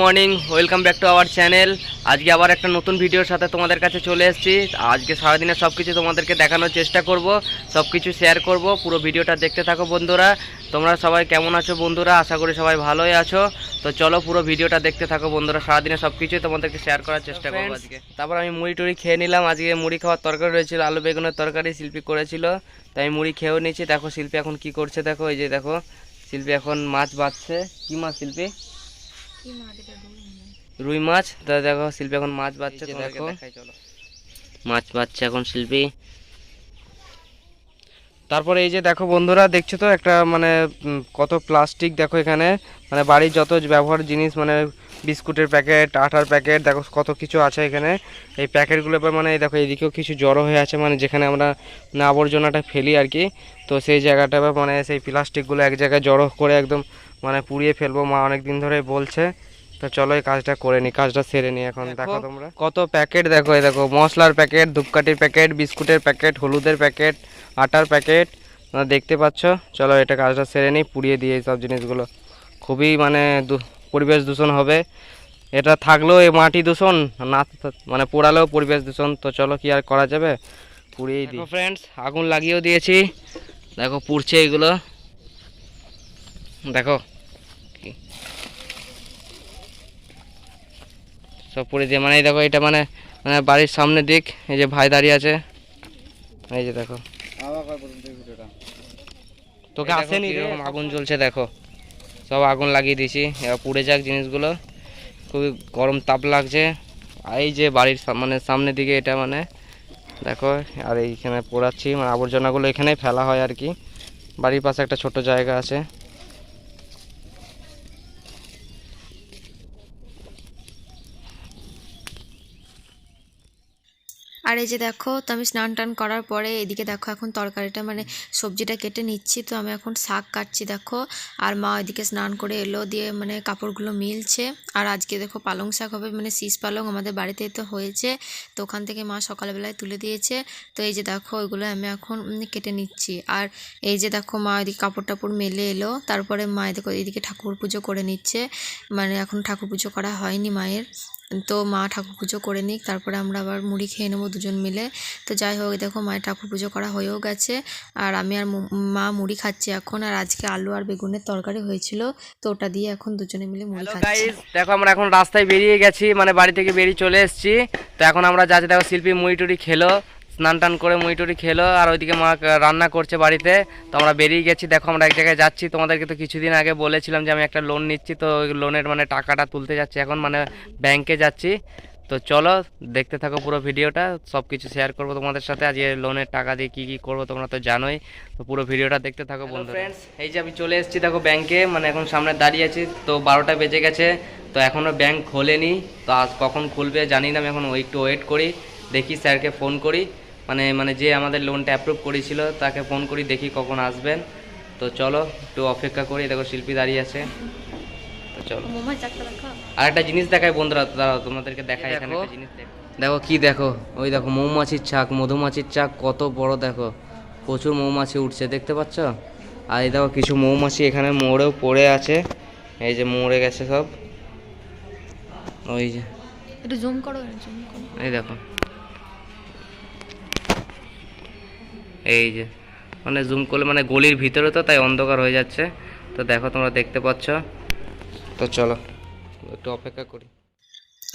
Morning welcome back to our channel আজকে আবার একটা নতুন ভিডিওর সাথে তোমাদের কাছে চলে এসেছি। আজকে সারাদিনের সব কিছু তোমাদেরকে দেখানোর চেষ্টা করব সব কিছু শেয়ার করব পুরো ভিডিওটা দেখতে থাকো বন্ধুরা। তোমরা সবাই কেমন আছো বন্ধুরা? আশা করি সবাই ভালোই আছো। তো চলো পুরো ভিডিওটা দেখতে থাকো বন্ধুরা সারাদিনে সব কিছুই তোমাদেরকে শেয়ার করার চেষ্টা করব আজকে। তারপর আমি মুড়ি টুড়ি খেয়ে নিলাম। আজকে মুড়ি খাওয়ার তরকারি রয়েছিল আলু বেগুনের তরকারি শিল্পী করেছিল। তাই আমি মুড়ি খেয়েও নিয়েছি। দেখো শিল্পী এখন কি করছে দেখো এই যে দেখো শিল্পী এখন মাছ বাঁধছে। কি মাছ শিল্পী? রুই মাছ? তা দেখো শিল্পী এখন মাছ বাচ্ছে দেখো। মাছ বাচ্ছে এখন শিল্পী। তারপরে এই যে দেখো বন্ধুরা দেখছ তো একটা মানে কত প্লাস্টিক দেখো এখানে। মানে বাড়ির যত ব্যবহার জিনিস মানে বিস্কুটের প্যাকেট আটার প্যাকেট দেখো কত কিছু আছে এখানে। এই প্যাকেটগুলো মানে এই দেখো এইদিকেও কিছু জড়ো হয়ে আছে মানে যেখানে আমরা মানে আবর্জনাটা ফেলি আর কি। তো সেই জায়গাটা মানে সেই প্লাস্টিকগুলো এক জায়গায় জড়ো করে একদম মানে পুড়িয়ে ফেলব মা অনেক দিন ধরে বলছে। তো চলো এই কাজটা করে নি কাজটা সেরে নি এখন দেখো তোমরা। কত প্যাকেট দেখো এই দেখো মশলার প্যাকেট ধূপকাঠির প্যাকেট বিস্কুটের প্যাকেট হলুদের প্যাকেট আটার প্যাকেট দেখতে পাচ্ছ। চলো এটা কাজটা সেরে নিই পুড়িয়ে দিয়ে এই সব জিনিসগুলো। খুবই মানে পরিবেশ দূষণ হবে। এটা থাকলেও এই মাটি দূষণ না মানে পোড়ালেও পরিবেশ দূষণ তো চলো কি আর করা যাবে? পুড়িয়েই দিই। ফ্রেন্ডস আগুন লাগিয়েও দিয়েছি। দেখো পুড়ছে এগুলো। দেখো সব পুড়ে দিয়ে মানে এই দেখো এটা মানে মানে বাড়ির সামনে দিক এই যে ভাই দাঁড়িয়ে আছে। এই যে দেখো। তোকে আসেনি এরকম আগুন জ্বলছে দেখো। সব আগুন লাগিয়ে দিয়েছি এবার পুড়ে যাক জিনিসগুলো। খুবই গরম তাপ লাগছে। আর এই যে বাড়ির মানে সামনের দিকে এটা মানে দেখো আর এইখানে পোড়াচ্ছি মানে আবর্জনাগুলো এখানেই ফেলা হয় আর কি। বাড়ির পাশে একটা ছোট জায়গা আছে। আর এই যে দেখো, তো আমি স্নান টান করার পরে এদিকে দেখো এখন তরকারিটা মানে সবজিটা কেটে নিচ্ছি, তো আমি এখন শাক কাটছি দেখো। আর মা ওইদিকে স্নান করে এলো, দিয়ে মানে কাপড়গুলো মিলছে। আর আজকে দেখো পালং শাক হবে মানে শীষ পালং আমাদের বাড়িতে তো হয়েছে, তো ওখান থেকে মা সকালবেলায় তুলে দিয়েছে। তো এই যে দেখো, ওইগুলো আমি এখন কেটে নিচ্ছি। আর এই যে দেখো মা ওইদিকে কাপড় টাপড় মেলে এলো, তারপরে মা দেখো এদিকে ঠাকুর পুজো করে নিচ্ছে। মানে এখন ঠাকুর পুজো করা হয়নি মায়ের। তো মা ঠাকুর পুজো করে নিক তারপরে আমরা আবার মুড়ি খেয়ে নেব দুজন মিলে। তো যাই হোক দেখো মায়ের ঠাকুর পুজো করা হয়েও গেছে। আর আমি আর মা মুড়ি খাচ্ছি এখন আর আজকে আলু আর বেগুনের তরকারি হয়েছিল। তো ওটা দিয়ে এখন দুজনে মিলে মুড়ি খাচ্ছি। দেখো আমরা এখন রাস্তায় বেরিয়ে গেছি মানে বাড়ি থেকে বেরিয়ে চলে এসেছি। তো এখন আমরা যাচ্ছি দেখো শিল্পী মুড়ি টুড়ি খেলো। স্নান টান করে মুড়ি টুড়ি খেলো আর ওইদিকে মা রান্না করছে বাড়িতে। তো আমরা বেরিয়ে গেছি দেখো আমরা এক জায়গায় যাচ্ছি। তোমাদেরকে তো কিছুদিন আগে বলেছিলাম যে আমি একটা লোন নিচ্ছি তো ওই লোনের মানে টাকাটা তুলতে যাচ্ছি এখন মানে ব্যাংকে যাচ্ছি। তো চলো দেখতে থাকো পুরো ভিডিওটা সব কিছু শেয়ার করব তোমাদের সাথে। আজকে লোনের টাকা দিয়ে কী কী করব তোমরা তো জানোই। তো পুরো ভিডিওটা দেখতে থাকো বন্ধু ফ্রেন্ডস এই যে আমি চলে এসেছি দেখো ব্যাংকে মানে এখন সামনে দাঁড়িয়ে আছি। তো বারোটা বেজে গেছে তো এখনও ব্যাংক খোলেনি। তো আজ কখন খুলবে জানি না আমি এখন একটু ওয়েট করি দেখি স্যারকে ফোন করি। মানে মানে যে আমাদের লোনটা অ্যাপ্রুভ করেছিল তাকে ফোন করি দেখি কখন আসবেন। তো চলো একটু অপেক্ষা করি দেখো শিল্পী দাঁড়িয়ে আছে। তো চলো। আর একটা জিনিস দেখাই বন্ধুরা দাঁড়াও তোমাদেরকে দেখাই এখানে একটা জিনিস দেখো। কি দেখো ওই দেখো মৌমাছির চাক মধুমাছির চাক কত বড় দেখো। প্রচুর মৌমাছি উঠছে দেখতে পাচ্ছ? আর এই দেখো কিছু মৌমাছি এখানে মোড়েও পড়ে আছে। এই যে মরে গেছে সব। ওই যে। একটু জুম করো জুম করো। এই দেখো। এই যে মানে জুম করলে মানে গলির ভিতরে তো, তাই অন্ধকার হয়ে যাচ্ছে। তো দেখো তোমরা দেখতে পাচ্ছ। তো চলো, একটু অপেক্ষা করি।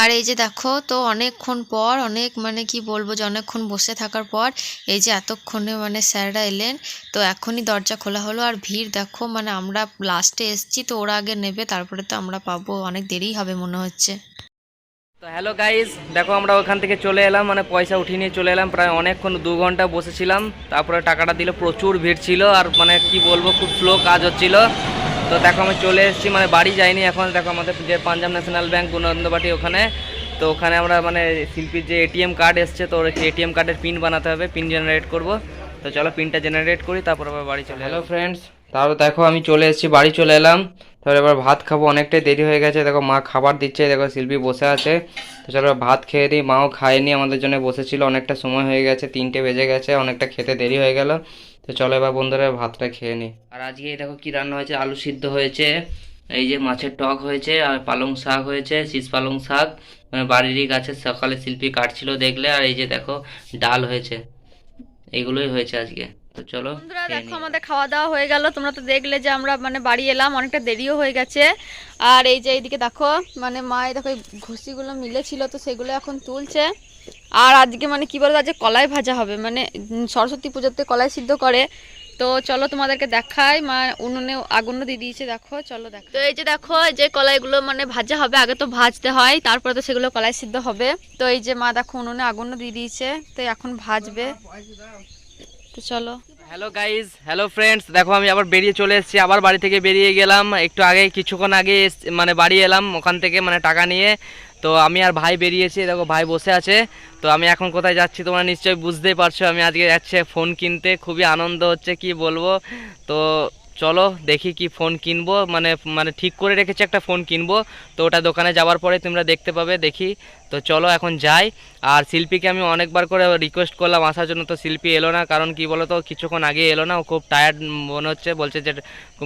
আর এই যে দেখো, তো অনেকক্ষণ পর, অনেক মানে কি বলব যে অনেকক্ষণ বসে থাকার পর, এই যে এতক্ষণে মানে স্যাররা এলেন। তো এখনই দরজা খোলা হলো। আর ভিড় দেখো মানে আমরা লাস্টে এসছি, তো ওরা আগে নেবে, তারপরে তো আমরা পাবো। অনেক দেরি হবে মনে হচ্ছে। তো হ্যালো গাইস দেখো আমরা ওখান থেকে চলে এলাম মানে পয়সা উঠিয়ে নিয়ে চলে এলাম প্রায় অনেকক্ষণ দু ঘণ্টা বসেছিলাম তারপরে টাকাটা দিল প্রচুর ভিড় ছিল আর মানে কি বলব খুব স্লো কাজ হচ্ছিল। তো দেখো আমি চলে এসেছি মানে বাড়ি যাইনি এখন দেখো আমাদের যে পাঞ্জাব ন্যাশনাল ব্যাংক গুণানন্দবাটি ওখানে। তো ওখানে আমরা মানে শিল্পীর যে এটিএম কার্ড এসছে তো এটিএম কার্ডের পিন বানাতে হবে পিন জেনারেট করব। তো চলো পিনটা জেনারেট করি তারপর আবার বাড়ি চলে হ্যালো ফ্রেন্ডস তারপর দেখো আমি চলে এসেছি, বাড়ি চলে এলাম। তারপর এবার ভাত খাব, অনেকটাই দেরি হয়ে গেছে। দেখো মা খাবার দিচ্ছে, দেখো শিল্পী বসে আছে। তো চলো ভাত খেয়ে নিই, মাও খায়নি, আমাদের জন্য বসেছিল, অনেকটা সময় হয়ে গেছে, তিনটে বেজে গেছে, অনেকটা খেতে দেরি হয়ে গেল। তো চলো এবার বন্ধুরা ভাতটা খেয়ে নিই। আর আজকে দেখো কি রান্না হয়েছে, আলু সিদ্ধ হয়েছে, এই যে মাছের টক হয়েছে, আর পালং শাক হয়েছে শীষ পালং শাক। মানে বাড়িরই গাছের সকালে শিল্পী কাটছিল দেখলে, আর এই যে দেখো ডাল হয়েছে এগুলোই হয়েছে আজকে। তো চলো বন্ধুরা দেখো আমাদের খাওয়া দাওয়া হয়ে গেল। তোমরা তো দেখলে যে আমরা মানে বাড়ি এলাম অনেকটা দেরিও হয়ে গেছে। আর এই যে এইদিকে দেখো মানে মা এই দেখো এই ঘষিগুলো মিলেছিল তো সেগুলো এখন তুলছে। আর আজকে মানে কি বলব আজকে কলাই ভাজা হবে। মানে সরস্বতী পুজোতে কলাই সিদ্ধ করে। তো চলো তোমাদেরকে দেখাই। মা উনুনে আগুন দিয়ে দিয়েছে দেখো চলো দেখো তো এই যে দেখো এই যে কলাইগুলো মানে ভাজা হবে আগে তো ভাজতে হয় তারপরে তো সেগুলো কলাই সিদ্ধ হবে। তো এই যে মা দেখো উনুনে আগুন দিয়ে দিয়েছে তো এখন ভাজবে। তো চলো। হ্যালো গাইজ হ্যালো ফ্রেন্ডস দেখো, আমি আবার বেরিয়ে চলে এসেছি। আবার বাড়ি থেকে বেরিয়ে গেলাম। একটু আগে, কিছুক্ষণ আগে মানে বাড়ি এলাম ওখান থেকে মানে টাকা নিয়ে। তো আমি আর ভাই বেরিয়েছি। দেখো, ভাই বসে আছে। তো আমি এখন কোথায় যাচ্ছি তোমরা নিশ্চয়ই বুঝতেই পারছ। আমি আজকে যাচ্ছি ফোন কিনতে। খুবই আনন্দ হচ্ছে, কি বলব? তো চলো দেখি কি ফোন কিনবো। মানে মানে ঠিক করে রেখেছি একটা ফোন কিনবো। তো ওটা দোকানে যাওয়ার পরে তোমরা দেখতে পাবে দেখি। তো চলো এখন যাই। আর শিল্পীকে আমি অনেকবার করে রিকোয়েস্ট করলাম আসার জন্য তো শিল্পী এলো না। কারণ কি বলো তো কিছুক্ষণ আগে এলো না। ও খুব টায়ার্ড মনে হচ্ছে বলছে যে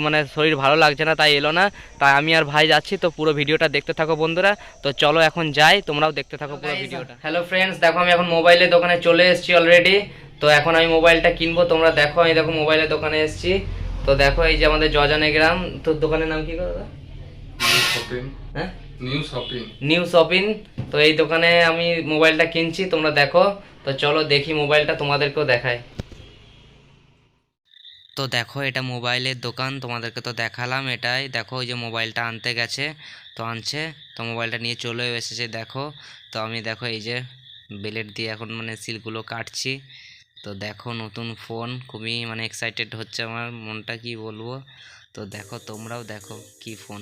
মানে শরীর ভালো লাগছে না তাই এলো না। তাই আমি আর ভাই যাচ্ছি তো পুরো ভিডিওটা দেখতে থাকো বন্ধুরা। তো চলো এখন যাই তোমরাও দেখতে থাকো পুরো ভিডিওটা। হ্যালো ফ্রেন্ডস দেখো আমি এখন মোবাইলের দোকানে চলে এসেছি অলরেডি তো এখন আমি মোবাইলটা কিনবো তোমরা দেখো। আমি দেখো মোবাইলের দোকানে এসেছি। তো দেখো এই যে আমাদের জজানে গ্রাম তোর দোকানের নাম কি করে দাদা? হ্যাঁ? নিউ শপিং নিউ শপিং তো এই দোকানে আমি মোবাইলটা কিনছি তোমরা দেখো। তো চলো দেখি মোবাইলটা তোমাদেরকেও দেখাই। তো দেখো এটা মোবাইলের দোকান তোমাদেরকে তো দেখালাম এটাই। দেখো ওই যে মোবাইলটা আনতে গেছে তো আনছে। তো মোবাইলটা নিয়ে চলে এসেছে দেখো। তো আমি দেখো এই যে বেলেট দিয়ে এখন মানে সিলগুলো কাটছি। তো দেখো নতুন ফোন, খুবই মানে এক্সাইটেড হচ্ছে আমার, মনটা কি বলব? তো দেখো তোমরাও দেখো কি ফোন।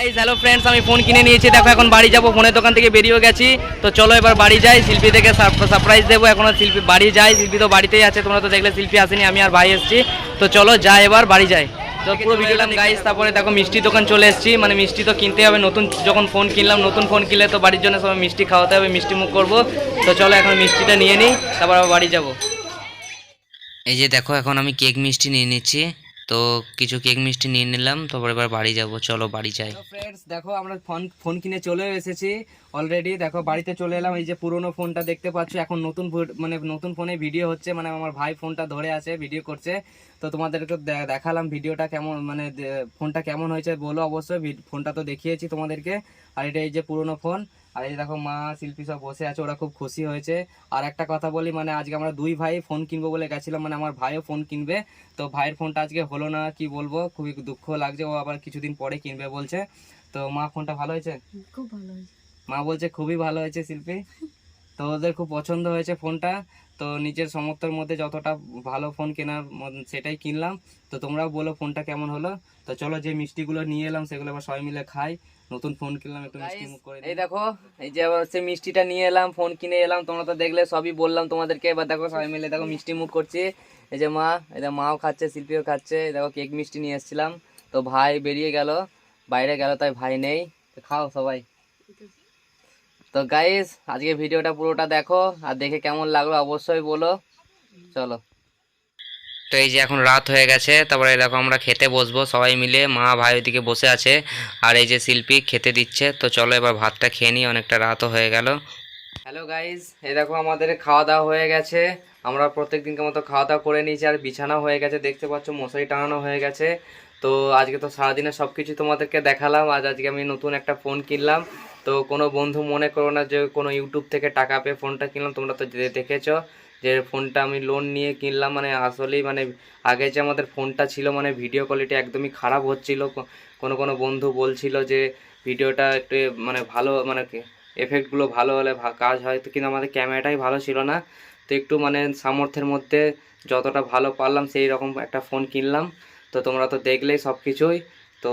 গাইজ হ্যালো ফ্রেন্ডস আমি ফোন কিনে নিয়েছি। দেখো, এখন বাড়ি যাব ফোনের দোকান থেকে বেরিয়েও গেছি। তো চলো এবার বাড়ি যাই, শিল্পী থেকে সারপ্রাইজ দেবো। এখনও শিল্পী বাড়ি যাই, শিল্পী তো বাড়িতেই আছে, তোমরা তো দেখলে শিল্পী আসেনি, আমি আর ভাই এসেছি। তো চলো যাই এবার, বাড়ি যাই। তো পুরো ভিডিওটা গাইজ তারপরে দেখো মিষ্টি দোকান চলে এসেছি। মানে মিষ্টি তো কিনতে হবে, নতুন যখন ফোন কিনলাম, নতুন ফোন কিনলে তো বাড়ির জন্য সবাই মিষ্টি খাওয়াতে হবে, মিষ্টি মুখ করব। তো চলো এখন মিষ্টিটা নিয়ে নিই, তারপর আবার বাড়ি যাব। এই যে দেখো, এখন আমি কেক মিষ্টি নিয়ে নিচ্ছি। তো কিছু কেক মিষ্টি নিয়ে নিলাম, তারপর এবার বাড়ি যাব। চলো বাড়ি যাই। ফ্রেন্ডস দেখো আমরা ফোন ফোন কিনে চলে এসেছি অলরেডি দেখো বাড়িতে চলে এলাম, এই যে পুরোনো ফোনটা দেখতে পাচ্ছ। এখন নতুন মানে নতুন ফোনে ভিডিও হচ্ছে মানে আমার ভাই ফোনটা ধরে আছে ভিডিও করছে। তো তোমাদেরকে দেখালাম ভিডিওটা কেমন মানে ফোনটা কেমন হয়েছে বলো অবশ্যই। ফোনটা তো দেখিয়েছি তোমাদেরকে। আর এটা এই যে পুরোনো ফোন আর এই দেখো মা শিল্পী সব বসে আছে ওরা খুব খুশি হয়েছে। আর একটা কথা বলি মানে আজকে আমরা দুই ভাই ফোন কিনবো বলে গেছিলাম মানে আমার ভাইও ফোন কিনবে। তো ভাইয়ের ফোনটা আজকে হলো না কি বলব খুবই দুঃখ লাগছে ও আবার কিছুদিন পরে কিনবে বলছে। তো মা ফোনটা ভালো হয়েছে? খুব ভালো হয়েছে। মা বলছে খুবই ভালো হয়েছে শিল্পী। তো ওদের খুব পছন্দ হয়েছে ফোনটা তো নিজের সমর্থর মধ্যে যতটা ভালো ফোন কেনার সেটাই কিনলাম। তো তোমরাও বলো ফোনটা কেমন হলো। তো চলো যে মিষ্টিগুলো নিয়ে এলাম সেগুলো আবার সবাই মিলে খাই। নতুন ফোন কিনলাম একটু মিষ্টি মুখ করে এই দেখো এই যে আবার সে মিষ্টিটা নিয়ে এলাম ফোন কিনে এলাম তোমরা তো দেখলে সবই বললাম তোমাদেরকে। এবার দেখো সবাই মিলে দেখো মিষ্টি মুখ করছি। এই যে মা এই মাও খাচ্ছে শিল্পীও খাচ্ছে। দেখো কেক মিষ্টি নিয়ে এসেছিলাম। তো ভাই বেরিয়ে গেল বাইরে গেল তাই ভাই নেই। খাও সবাই। তো গাইস আজকে ভিডিওটা পুরোটা দেখো আর দেখে কেমন লাগল অবশ্যই বলো। চলো। তো এই যে এখন রাত হয়ে গেছে, তারপরে দেখো আমরা খেতে বসবো, সবাই মিলে, মা, ভাই ওইদিকে বসে আছে, আর এই যে শিল্পী খেতে দিচ্ছে, তো চলো এবার ভাতটা খেয়ে নিই, অনেকটা রাতও হয়ে গেল। হ্যালো গাইস এই দেখো আমাদের খাওয়া দাওয়া হয়ে গেছে, আমরা প্রত্যেক দিনকে মতো খাওয়া দাওয়া করে নিয়েছি, আর বিছানা হয়ে গেছে, দেখতে পাচ্ছ মশারি টাঙানো হয়ে গেছে, তো আজকে তো সারাদিনে সব কিছু তোমাদেরকে দেখালাম, আজ আজকে আমি নতুন একটা ফোন কিনলাম, তো কোনো বন্ধু মনে করো না যে কোনো ইউটিউব থেকে টাকা পেয়ে ফোনটা কিনলাম, তোমরা তো দেখেছ যে ফোনটা আমি লোন নিয়ে কিনলাম মানে আসলেই মানে আগে যে আমাদের ফোনটা ছিল মানে ভিডিও কোয়ালিটি একদমই খারাপ হচ্ছিল। কোনো কোনো বন্ধু বলছিল যে ভিডিওটা একটু মানে ভালো মানে এফেক্টগুলো ভালো হলে কাজ হয়। তো কিন্তু আমাদের ক্যামেরাটাই ভালো ছিল না। তো একটু মানে সামর্থ্যের মধ্যে যতটা ভালো পারলাম, সেই রকম একটা ফোন কিনলাম। তো তোমরা তো দেখলেই সব কিছুই। তো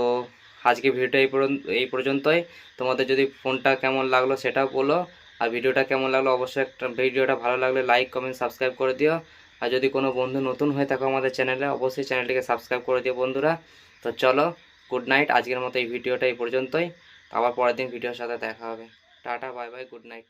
আজকে ভিডিওটা এই পর্যন্ত, এই পর্যন্তই। তোমাদের যদি ফোনটা কেমন লাগল সেটাও বলো। আর ভিডিওটা কেমন লাগল অবশ্যই একটা, ভিডিওটা ভালো লাগলে লাইক কমেন্ট সাবস্ক্রাইব করে দিও। আর যদি কোনো বন্ধু নতুন হয়ে থাকো আমাদের চ্যানেলে অবশ্যই চ্যানেলটিকে সাবস্ক্রাইব করে দিও বন্ধুরা। তো চলো গুড নাইট আজকের মতো এই ভিডিওটা এই পর্যন্তই। আবার পরের দিন ভিডিওর সাথে দেখা হবে। Tata bye bye good night